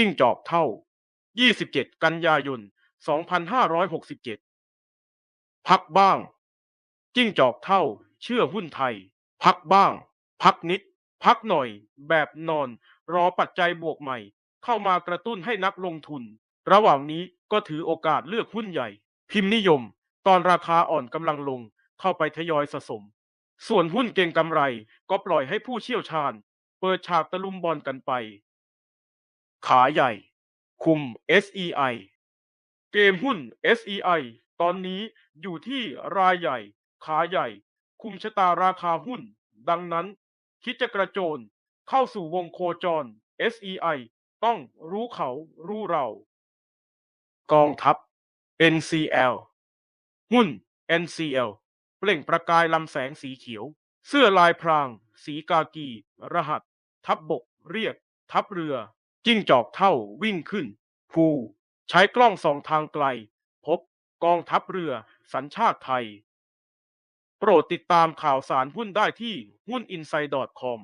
จิ้งจอกเท่า 27 กันยายน 2567 พักบ้าง จิ้งจอกเท่า เชื่อหุ้นไทย พักบ้าง พักนิด พักหน่อย แบบนอน รอปัจจัยบวกใหม่ เข้ามากระตุ้นให้นักลงทุน ระหว่างนี้ก็ถือโอกาสเลือกหุ้นใหญ่ พิมพ์นิยม ตอนราคาอ่อนกำลังลง เข้าไปทยอยสะสม ส่วนหุ้นเก่งกำไรก็ปล่อยให้ผู้เชี่ยวชาญ เปิดฉากตะลุมบอลกันไป ขาใหญ่ คุม SEI เกมหุ้น SEI ตอนนี้อยู่ที่รายใหญ่ ขาใหญ่ คุมชะตาราคาหุ้น ดังนั้น คิดจะกระโจน เข้าสู่วงโคจร SEI ต้องรู้เขารู้เรา กองทัพ NCL หุ้น NCL เปล่งประกายลำแสงสีเขียว เสื้อลายพราง สีกากี รหัส ทับบก เรียก ทัพเรือ จิ้งจอกเท่าวิ่งขึ้น ภูใช้กล้องส่องทางไกล พบกองทัพเรือสัญชาติไทย โปรดติดตามข่าวสารหุ้นได้ที่หุ้น i n s i d e c o m